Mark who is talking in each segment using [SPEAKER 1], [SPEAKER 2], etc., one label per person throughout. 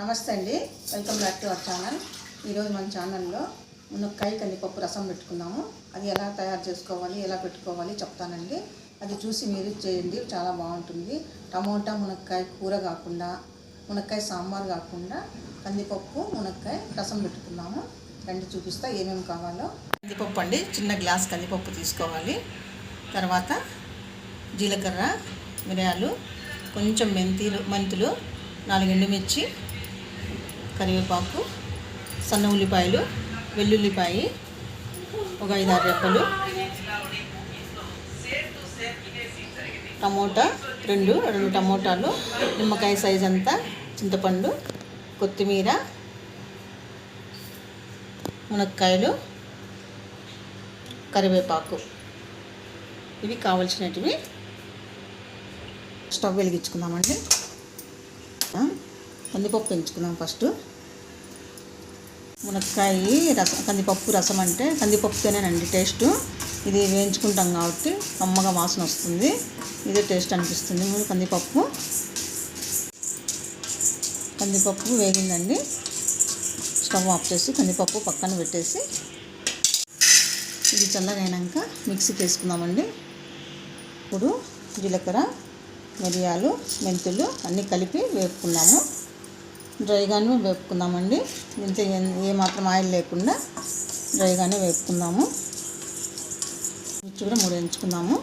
[SPEAKER 1] నమస్తే అండి. Welcome back to our channel. ఈరోజు మన ఛానల్లో మునక్కాయ కందిపప్పు రసం పెట్టుకున్నాము అది ఎలా తయారు చేసుకోవాలి ఎలా పెట్టుకోవాలి చెప్తానండి. అది చూసి మీరు చేయండి చాలా బాగుంటుంది. టమోటా మునక్కాయ కూర కాకుండా మునక్కాయ సాంబార్ కాకుండా కందిపప్పు మునక్కాయ రసం పెట్టుకున్నాము రండి చూపిస్తా ఏమేమి కావాలో. కందిపప్పు అండి చిన్న గ్లాస్ కందిపప్పు తీసుకోవాలి. తర్వాత జీలకర్ర మిరియాలు కొంచెం మెంతిలు మెంతులు నాలుగు ఎండుమిర్చి కరివేపాకు సన్న ఉల్లిపాయలు వెల్లుల్లిపాయ ఒక ఐదు ఆరు రెప్పలు టమోటా రెండు రెండు టమోటాలు నిమ్మకాయ సైజ్ అంతా చింతపండు కొత్తిమీర మునక్కాయలు కరివేపాకు. ఇవి కావలసినటివి స్టవ్ వెలిగించుకుందామండి. కందిపప్పు పెంచుకుందాం ఫస్ట్. మునక్కాయ రసం కందిపప్పు రసం అంటే కందిపప్పుతోనేనండి టేస్ట్. ఇది వేయించుకుంటాం కాబట్టి కమ్మగా వాసన వస్తుంది. ఇదే టేస్ట్ అనిపిస్తుంది కందిపప్పు. కందిపప్పు వేగిందండి. స్టవ్ ఆఫ్ చేసి కందిపప్పు పక్కన పెట్టేసి ఇది చల్లగైనాక మిక్సీకి వేసుకుందామండి. ఇప్పుడు జీలకర్ర మిరియాలు మెంతులు అన్నీ కలిపి వేపుకున్నాము. డ్రైగానే వేపుకుందామండి. ఇంత ఏమాత్రం ఆయిల్ లేకుండా డ్రైగానే వేపుకుందాము. మిర్చి కూడా మూడు ఎంచుకుందాము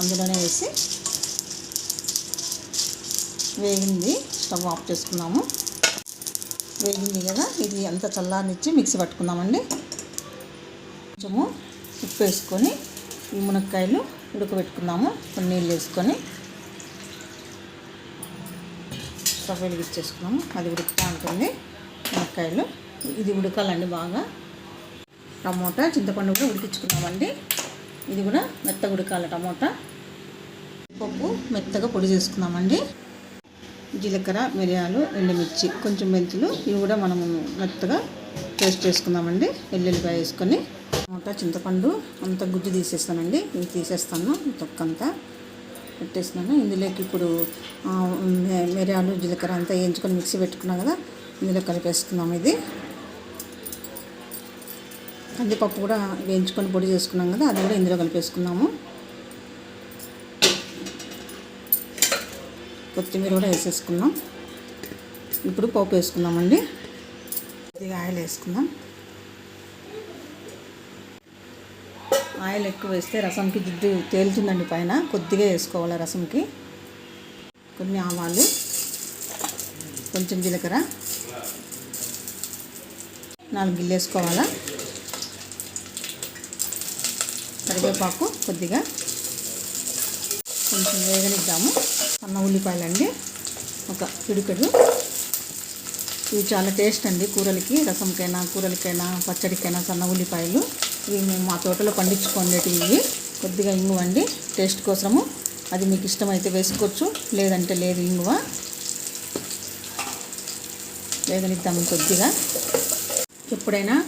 [SPEAKER 1] అందులోనే వేసి వేగింది. స్టవ్ ఆఫ్ చేసుకుందాము వేగింది కదా ఇది అంత చల్లారనిచ్చి మిక్సీ పట్టుకుందామండి. కొంచెము ఉప్పు వేసుకొని ఈ మునక్కాయలు ఉడకబెట్టుకుందాము కొన్ని నీళ్ళు వేసుకొని. స్టవ్ వెలిగించేసుకున్నాము అది ఉడుకుతూ ఉంటుంది. మునక్కాయలు. ఇది ఉడకాలండి బాగా. టమోటా చింతపండు కూడా ఉడికించుకున్నామండి. ఇది కూడా మెత్తగా ఉడకాలి టమోటా. పప్పు మెత్తగా పొడి చేసుకున్నామండి. జీలకర్ర మిరియాలు ఎండుమిర్చి కొంచెం మెంతులు ఇవి కూడా మనము మెత్తగా పేస్ట్ చేసుకుందామండి. వెల్లుల్లిపాయ వేసుకొని. టమోటా చింతపండు అంత గుజ్జు తీసేస్తానండి. ఇవి తీసేస్తాను. తొక్కంతా. పెట్టేసినాను ఇందులోకి ఇప్పుడు మిరియాలు జీలకర్ర అంతా వేయించుకొని మిక్సీ పెట్టుకున్నాం కదా ఇందులో కలిపేసుకుందాం ఇది. కందిపప్పు కూడా వేయించుకొని పొడి చేసుకున్నాం కదా అది కూడా ఇందులో కలిపేసుకున్నాము. కొత్తిమీర కూడా వేసేసుకున్నాం. ఇప్పుడు పప్పు వేసుకుందామండి. కొద్దిగా ఆయిల్ వేసుకుందాం. ఆయిల్ ఎక్కువ వేస్తే రసంకి జిడ్డు తేలుతుందండి పైన. కొద్దిగా వేసుకోవాలి రసంకి. కొన్ని ఆవాలు కొంచెం జీలకర్ర. నాలుగు గిల్లు వేసుకోవాలా? కరివేపాకు కొద్దిగా. కొంచెం వేగనిద్దాము. సన్న ఉల్లిపాయలండి. ఒక పిడికెడు. ఇవి చాలా టేస్ట్ అండి కూరలకి రసంకైనా కూరలకైనా పచ్చడికైనా సన్న ఉల్లిపాయలు. ఇవి మేము మా తోటలో పండించుకునేటివి ఇవి. కొద్దిగా ఇంగువండి టేస్ట్ కోసము. అది మీకు ఇష్టమైతే వేసుకోవచ్చు. లేదంటే లేదు ఇంగువ. వేగనిద్దాం కొద్దిగా. ఎప్పుడైనా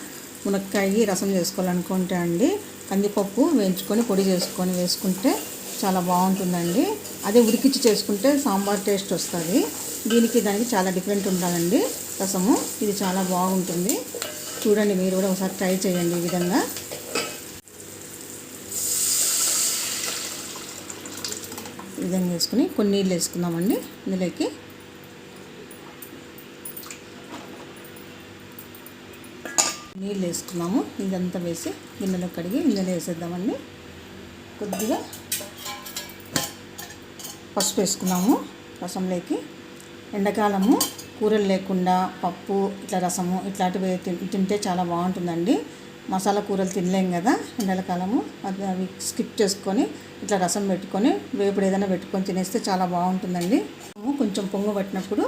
[SPEAKER 1] మునక్కాయ రసం చేసుకోవాలనుకుంటే అండి కందిపప్పు వేయించుకొని పొడి చేసుకొని వేసుకుంటే చాలా బాగుంటుందండి. అదే ఉడికిచ్చి చేసుకుంటే సాంబార్ టేస్ట్ వస్తుంది. దీనికి దానికి చాలా డిఫరెంట్ ఉండాలండి రసము. ఇది చాలా బాగుంటుంది. చూడండి మీరు కూడా ఒకసారి ట్రై చేయండి ఈ విధంగా. విధంగా వేసుకుని కొన్ని నీళ్ళు వేసుకుందామండి. ఇందులోకి నీళ్ళు వేసుకున్నాము. ఇదంతా వేసి గిన్నెలో కడిగి ఇందులో వేసేద్దామండి. కొద్దిగా పసుపు వేసుకున్నాము. రసంలోకి ఎండాకాలము కూరలు లేకుండా పప్పు ఇట్లా రసము ఇట్లాంటివి తింటే చాలా బాగుంటుందండి. మసాలా కూరలు తినలేం కదా ఎండాకాలము అది అవి స్కిప్ చేసుకొని ఇట్లా రసం పెట్టుకొని వేపుడు ఏదైనా పెట్టుకొని తినేస్తే చాలా బాగుంటుందండి. కొంచెం పొంగు పట్టినప్పుడు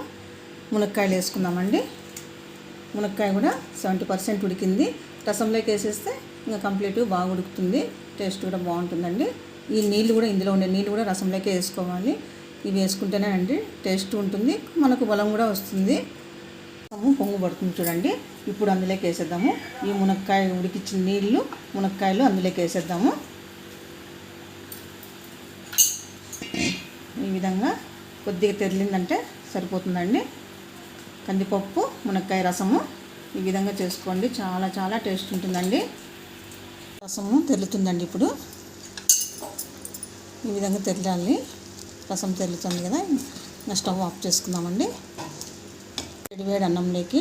[SPEAKER 1] మునక్కాయలు వేసుకుందామండి. మునక్కాయ కూడా సెవెంటీ పర్సెంట్ ఉడికింది. రసంలోకి వేసేస్తే ఇంకా కంప్లీట్ బాగా ఉడుకుతుంది. టేస్ట్ కూడా బాగుంటుందండి. ఈ నీళ్ళు కూడా ఇందులో ఉండే నీళ్ళు కూడా రసంలోకి వేసుకోవాలి. ఇవి వేసుకుంటేనే అండి టేస్ట్ ఉంటుంది. మనకు బలం కూడా వస్తుంది. పొంగు పడుతుంది చూడండి. ఇప్పుడు అందులోకి వేసేద్దాము. ఈ మునక్కాయ ఉడికించిన నీళ్ళు మునక్కాయలు అందులోకి వేసేద్దాము. ఈ విధంగా కొద్దిగా తెరిలిందంటే సరిపోతుందండి. కందిపప్పు మునక్కాయ రసము ఈ విధంగా చేసుకోండి. చాలా చాలా టేస్ట్ ఉంటుందండి. రసము తెరులుతుందండి ఇప్పుడు. ఈ విధంగా తెరలాలి. రసం తెరులుతుంది కదా. ఇంకా స్టవ్ ఆఫ్ చేసుకుందామండి. వేడివేడి అన్నంలోకి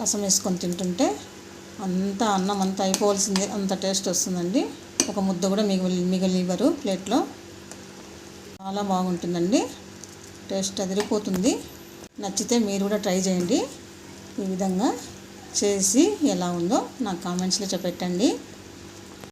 [SPEAKER 1] రసం వేసుకొని తింటుంటే అంతా అన్నం అంతా అయిపోవాల్సిందే అంత టేస్ట్ వస్తుందండి. ఒక ముద్ద కూడా మిగిలి మిగిలివ్వరు ప్లేట్లో. చాలా బాగుంటుందండి. టేస్ట్ అదిరిపోతుంది. నచ్చితే మీరు కూడా ట్రై చేయండి. ఈ విధంగా చేసి ఎలా ఉందో నాకు కామెంట్స్లో చెప్పెట్టండి.